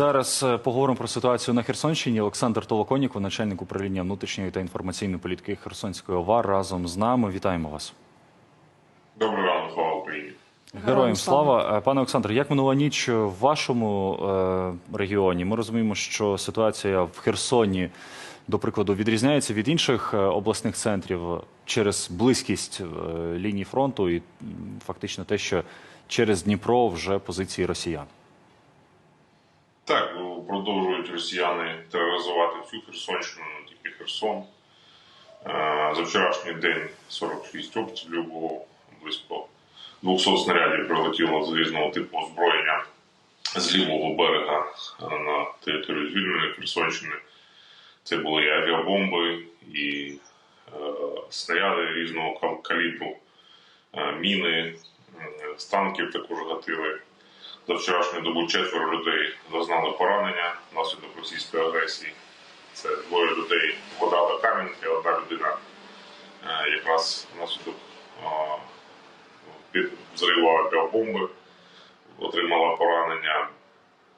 Зараз е, поговоримо про ситуацію на Херсонщині. Олександр Толоконіков, начальник управління внутрішньої та інформаційної політики Херсонської ОВА, разом з нами. Вітаємо вас. Добрий ранок, слава Україні. Героям слава, Е, пане Олександре. Як минула ніч в вашому е, регіоні? Ми розуміємо, що ситуація в Херсоні, до прикладу, відрізняється від інших обласних центрів через близькість лінії фронту і фактично те, що через Дніпро вже позиції росіян. Ну, продовжують росіяни тероризувати всю Херсонщину, не тільки Херсон. Е, За вчорашній день 46 обстрілів було близько 200 снарядів прилетіло з різного типу озброєння з лівого берега е, на територію звільненої Херсонщини. Це були і авіабомби, і е, снаряди різного калібру, міни, з танків також гатили. За вчорашню добу четверо людей зазнали поранення внаслідок російської агресії. Це двоє людей вода та Кам'янки, одна людина е, якраз внаслідок під взриву авіабомби отримала поранення.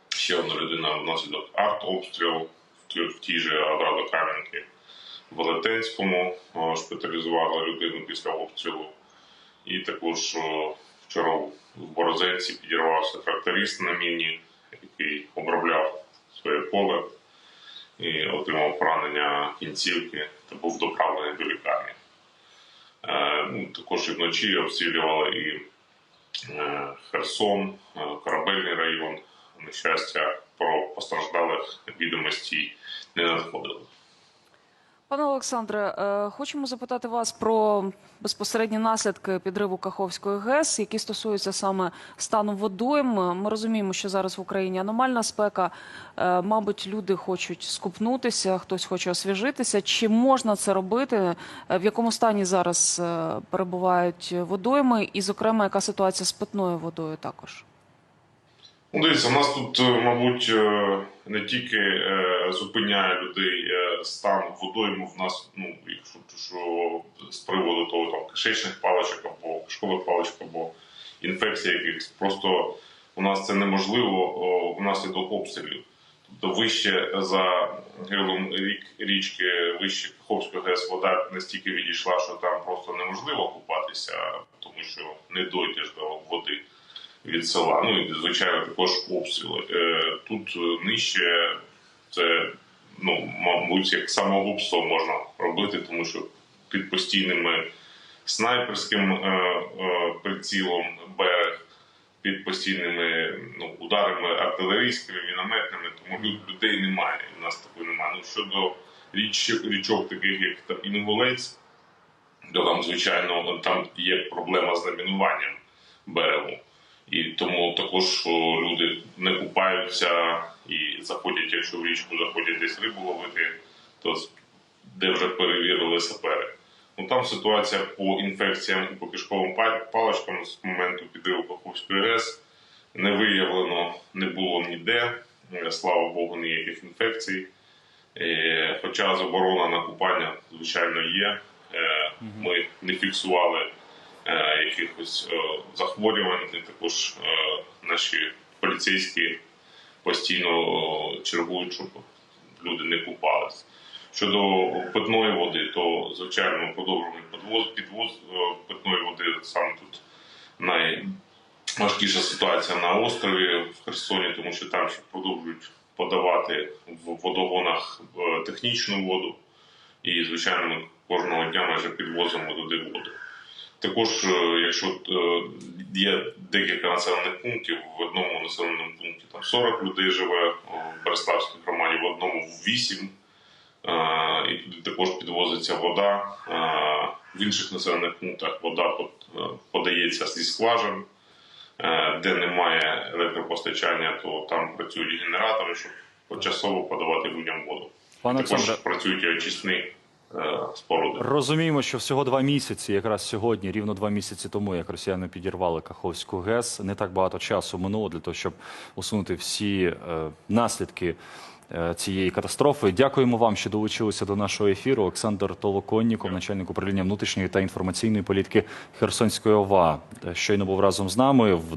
Ще одна людина внаслідок артобстрілу в тій- же Одрадо Кам'янки. В Велетенському е, шпиталізували людину після обстрілу. І також е, вчора в Борозенці підірвався тракторист на міні, який обробляв своє поле і отримав поранення кінцівки та був доправлений до лікарні. Е, ну, також і вночі обстрілювали і е, Херсон, е, корабельний район. На щастя, про постраждалих відомостей не надходило. Пане Олександре, е, хочемо запитати вас про безпосередні наслідки підриву Каховської ГЕС, які стосуються саме стану водойм. Ми розуміємо, що зараз в Україні аномальна спека. Е, Мабуть, люди хочуть скупнутися, хтось хоче освіжитися. Чи можна це робити? Е, В якому стані зараз перебувають водойми? І, зокрема, яка ситуація з питною водою також? Ну, дивіться, нас тут, е, мабуть, е, не тільки е, зупиняє людей стан водойму в нас, ну, якщо що з приводу того там кишечних паличок або кишкових паличок, або інфекцій якихось. Просто у нас це неможливо внаслідок обстрілів. Тобто вище за гирлом рік, річки, вище Каховської ГЕС вода настільки відійшла, що там просто неможливо купатися, тому що не дойдеш до води від села. Ну і звичайно також обстріли. Е, Тут нижче це ну, мабуть, як самогубство можна робити, тому що під постійними снайперським е, е, прицілом берег, під постійними ну, ударами артилерійськими, мінометними, тому людей немає. У нас такої немає. Ну щодо річ, річок, таких як там Інгулець, то там, звичайно, там є проблема з замінуванням берегу. І тому також люди не купаються і заходять, якщо в річку заходять десь рибу ловити, то де вже перевірили сапери. Ну там ситуація по інфекціям і по кишковим паличкам з моменту підриву Каховської ГЕС не виявлено, не було ніде. Е, Слава Богу, ніяких інфекцій. Е, Хоча заборона на купання, звичайно, є. Е, Ми не фіксували якихось е, захворювань, і також е, наші поліцейські постійно е, чергують, щоб люди не купались. Щодо питної води, то звичайно продовжуємо підвоз, підвоз е, питної води. Саме тут найважкіша ситуація на острові в Херсоні, тому що там ще продовжують подавати в водогонах е, технічну воду. І, звичайно, ми кожного дня майже підвозимо туди воду. Також, е, якщо е, є декілька населених пунктів, в одному населеному пункті там 40 людей живе в Береславській громаді, в одному 8, е, і туди також підвозиться вода. Е, В інших населених пунктах вода е, подається зі скважин, Е, де немає електропостачання, то там працюють генератори, щоб почасово подавати людям воду. Пане Також працюють і очисні е, споруди. Розуміємо, що всього два місяці, якраз сьогодні, рівно два місяці тому, як росіяни підірвали Каховську ГЕС, не так багато часу минуло для того, щоб усунути всі е, наслідки е, цієї катастрофи. Дякуємо вам, що долучилися до нашого ефіру. Олександр Толоконніков, начальник управління внутрішньої та інформаційної політики Херсонської ОВА, е, щойно був разом з нами. В